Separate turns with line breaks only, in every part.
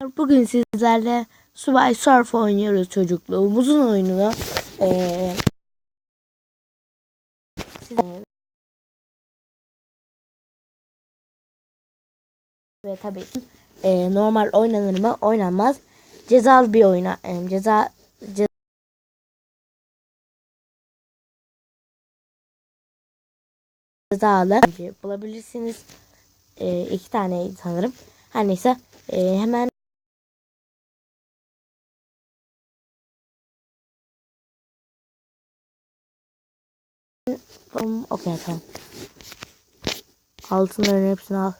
Bugün sizlerle Subway Surf oynuyoruz çocukluğumuzun oyununu. Ee, ve tabii e, normal oynanır mı? Oynanmaz. Cezalı bir oyuna. e, ceza ce- cezalı bulabilirsiniz. E, iki tane sanırım. Her neyse e, hemen Tamam, okey tamam. Altınların hepsini al.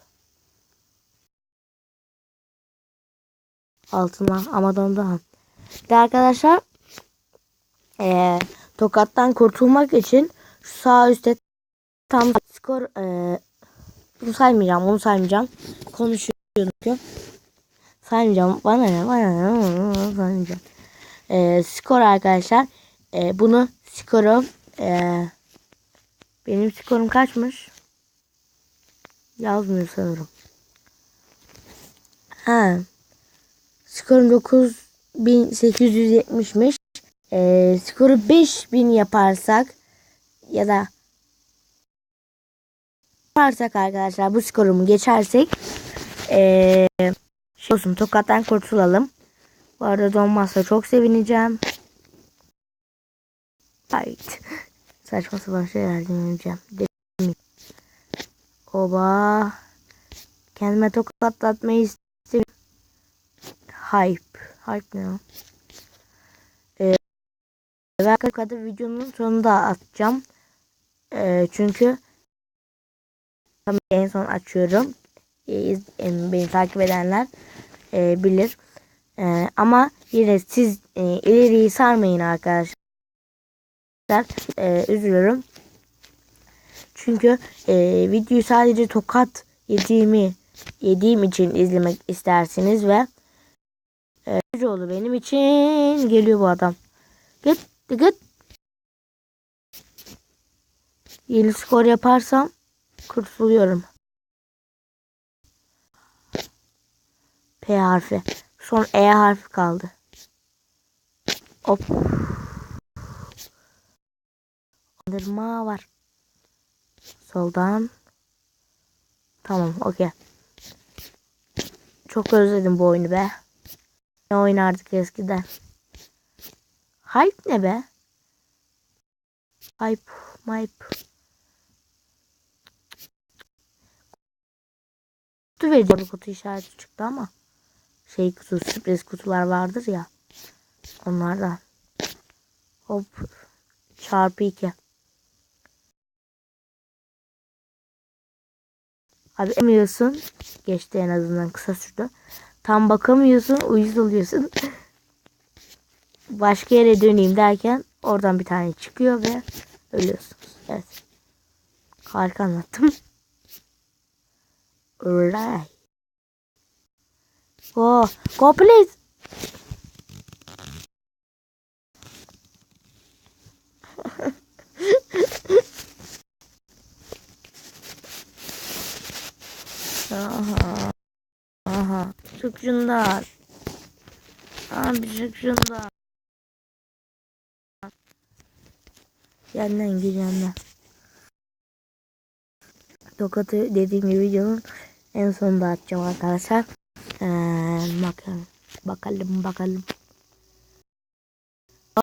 Altına ama dondan. De arkadaşlar eee tokattan kurtulmak için şu sağ üstte tam skor eee bunu saymayacağım bunu saymayacağım. Konuşuyorum çünkü. Saymayacağım. Bana ne bana ne saymayacağım. Eee skor arkadaşlar. Eee bunu skoru eee benim skorum kaçmış? Yazmıyor sanırım. Ha. Skorum 9870'miş. Ee, skoru 5000 yaparsak ya da yaparsak arkadaşlar bu skorumu geçersek ee, şey olsun tokattan kurtulalım. Bu arada donmazsa çok sevineceğim. Right. Saçma sapan şeyler dinleyeceğim. Dedim. Oba. Kendime tokatlatmayı istemiyorum. Hype. Hype ne o? Ee, ben kadar videonun sonunda atacağım. Ee, çünkü en son açıyorum. Ee, beni takip edenler e, bilir. Ee, ama yine siz e, ileriyi sarmayın arkadaşlar arkadaşlar e, üzülüyorum. Çünkü e, videoyu sadece tokat yediğimi yediğim için izlemek istersiniz ve e, olur benim için geliyor bu adam. Git git. Yeni skor yaparsam kurtuluyorum. P harfi. Son E harfi kaldı. Hop. Kandırma var. Soldan. Tamam okey. Çok özledim bu oyunu be. Ne oynardık eskiden. Hype ne be? Hype, hype. Kutu vereceğim. Kutu işareti çıktı ama. Şey kutu, sürpriz kutular vardır ya. Onlardan. Hop. Çarpı 2. Abi emiyorsun. Geçti en azından kısa sürdü. Tam bakamıyorsun. Uyuz oluyorsun. Başka yere döneyim derken oradan bir tane çıkıyor ve ölüyorsunuz. Evet. Harika anlattım. Alright. Go. Go please. Aha. Aha. Şundan. Abi şundan. Yandan gir yandan. Tokatı dediğim gibi videonun en sonunda atacağım arkadaşlar. Ee, bakalım. Bakalım bakalım.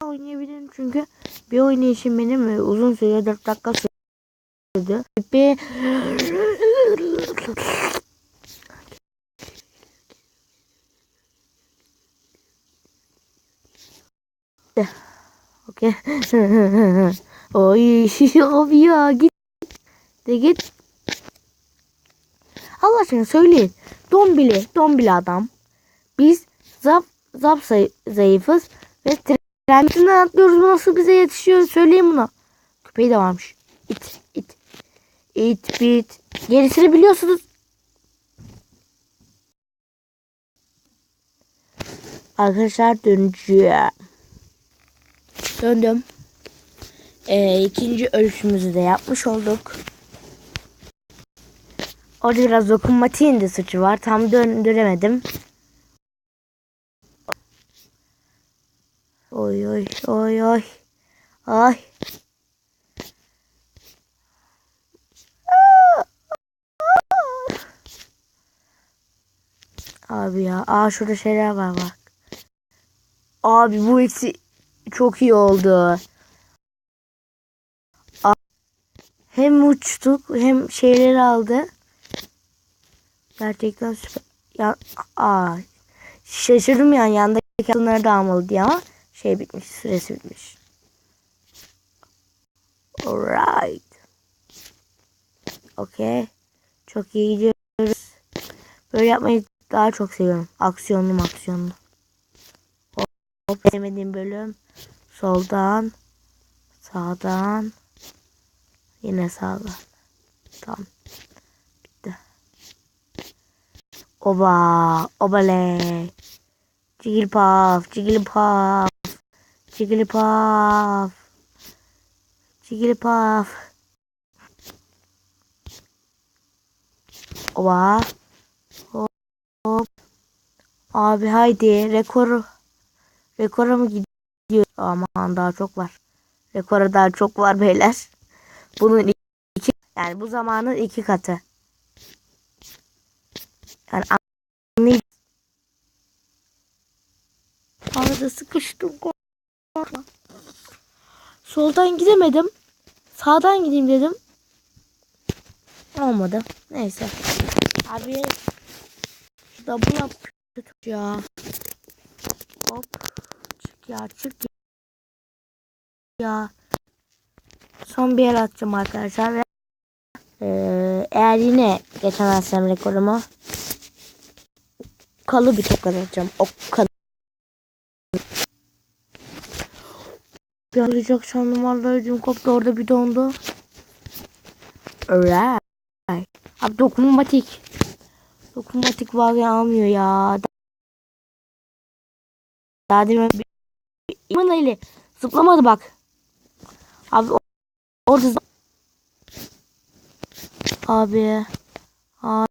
Oynayabilirim çünkü bir oynayışım benim uzun süre 4 dakika sürdü. Bir Okey. Oy abi ya git. De git. Allah aşkına söyleyin. Dombili, dombili adam. Biz zap zap zay- zayıfız ve trenden atlıyoruz. Nasıl bize yetişiyor? Söyleyin buna. Köpeği de varmış. İt, it. İt, bit. Gerisini biliyorsunuz. Arkadaşlar döneceğim. Döndüm. Ee, ikinci ölçümüzü de yapmış olduk. Orada biraz dokunmatiğin de suçu var. Tam döndüremedim. Oy oy oy oy. Ay. Abi ya. Aa şurada şeyler var bak. Abi bu ikisi çok iyi oldu. Hem uçtuk hem şeyler aldı. Gerçekten süper. Ya, aa, şaşırdım yani yandaki kadınları da almalı diye ama şey bitmiş süresi bitmiş. Alright. Okay. Çok iyi gidiyoruz. Böyle yapmayı daha çok seviyorum. Aksiyonlu aksiyonlu. Hop, hop. Sevmediğim bölüm. Soldan. Sağdan. Yine sağdan. Tamam. Bitti. Oba. Obale. Jigglypuff. Jigglypuff. Jigglypuff. Jigglypuff. Oba. Hop. Abi haydi. Rekoru. Rekora mı gidiyor? Aman daha çok var. Rekora daha çok var beyler. Bunun iki yani bu zamanın iki katı. Yani anlayacağım. Arada sıkıştım. Soldan gidemedim. Sağdan gideyim dedim. Olmadı. Neyse. Abi şu double kötü ya. Hop. Ya çık ya. Son bir el atacağım arkadaşlar ve eee, eğer yine geçemezsem rekorumu kalı bir tokat atacağım. O kalı. Bir alacak sandım vallahi ödüm koptu orada bir dondu. Alright. Abi dokunmatik. Dokunmatik ya almıyor ya. Daha demin İman eli zıplamadı bak. Abi orada Abi. Abi.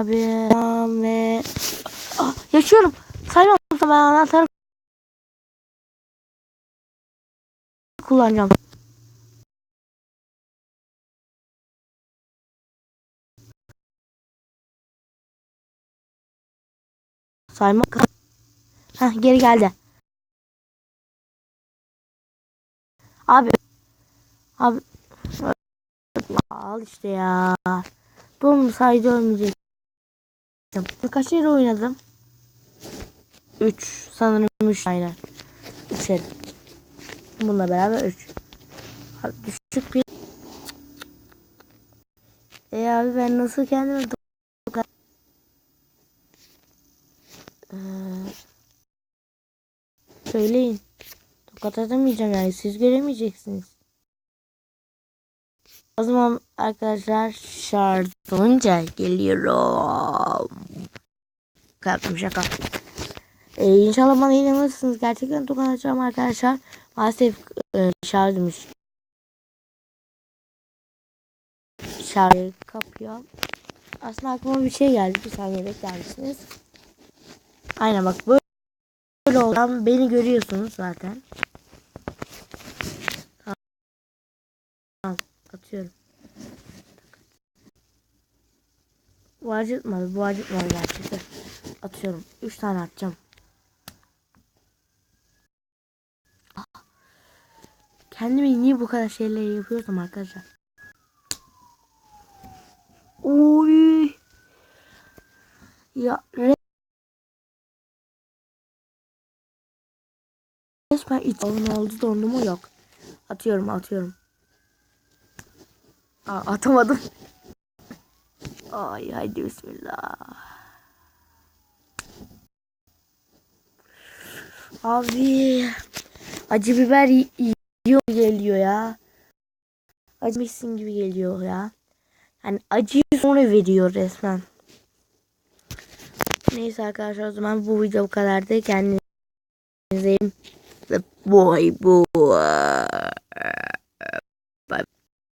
Abi ve ah, yaşıyorum. Saymam ben anahtarı kullanacağım. Sayma. Heh, geri geldi. Abi. Abi. Al işte ya. Dolmasaydı ölmeyecektim. Kaç yere oynadım? 3. Sanırım 3 aynen. 3 el. Bununla beraber 3. Düşük bir. E abi ben nasıl kendime tokat... Ee, söyleyin. Tokat atamayacağım yani siz göremeyeceksiniz. O zaman arkadaşlar şarj olunca geliyorum. Kalktım şaka. Ee, inşallah bana inanırsınız. Gerçekten tokat atacağım arkadaşlar. Maalesef e, şarjmış. Şarjı kapıyor. Aslında aklıma bir şey geldi. Bir saniye bekler misiniz? Aynen bak böyle, böyle olan beni görüyorsunuz zaten. Tamam. Atıyorum. Bu acıtmadı. Bu acıtmadı gerçekten. Atıyorum. 3 tane atacağım. Kendime niye bu kadar şeyleri yapıyorsam arkadaşlar. Oy. Ya re- resmen iç ne oldu dondu mu yok. Atıyorum atıyorum. Aa, atamadım. Ay haydi bismillah. Abi acı biber yiyor geliyor ya. Acımışsın gibi geliyor ya. Yani acıyı sonra veriyor resmen. Neyse arkadaşlar o zaman bu video bu kadardı. Kendinize boy boy.